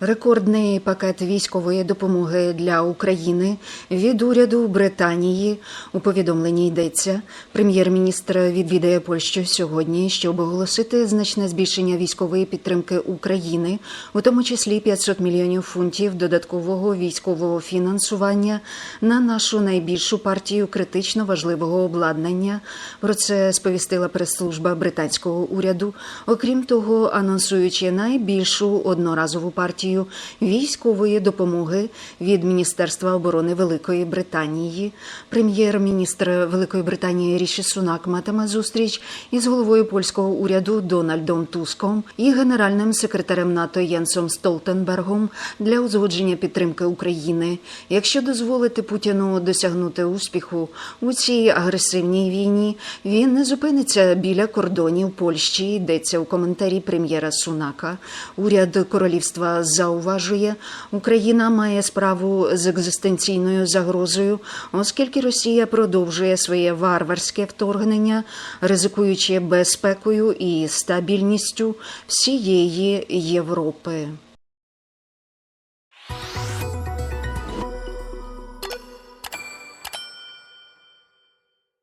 Рекордний пакет військової допомоги для України від уряду Британії у повідомленні йдеться. Прем'єр-міністр відвідає Польщу сьогодні, щоб оголосити значне збільшення військової підтримки України, у тому числі 500 мільйонів фунтів додаткового військового фінансування на нашу найбільшу партію критично важливого обладнання. Про це сповістила прес-служба британського уряду. Окрім того, анонсуючи найбільшу одноразову партію військової допомоги від Міністерства оборони Великої Британії. Прем'єр-міністр Великої Британії Ріші Сунак матиме зустріч із головою польського уряду Дональдом Туском і генеральним секретарем НАТО Єнсом Столтенбергом для узгодження підтримки України. Якщо дозволити Путіну досягнути успіху у цій агресивній війні, він не зупиниться біля кордонів Польщі. Йдеться у коментарі прем'єра Сунака. Уряд королівства зауважує, Україна має справу з екзистенційною загрозою, оскільки Росія продовжує своє варварське вторгнення, ризикуючи безпекою і стабільністю всієї Європи.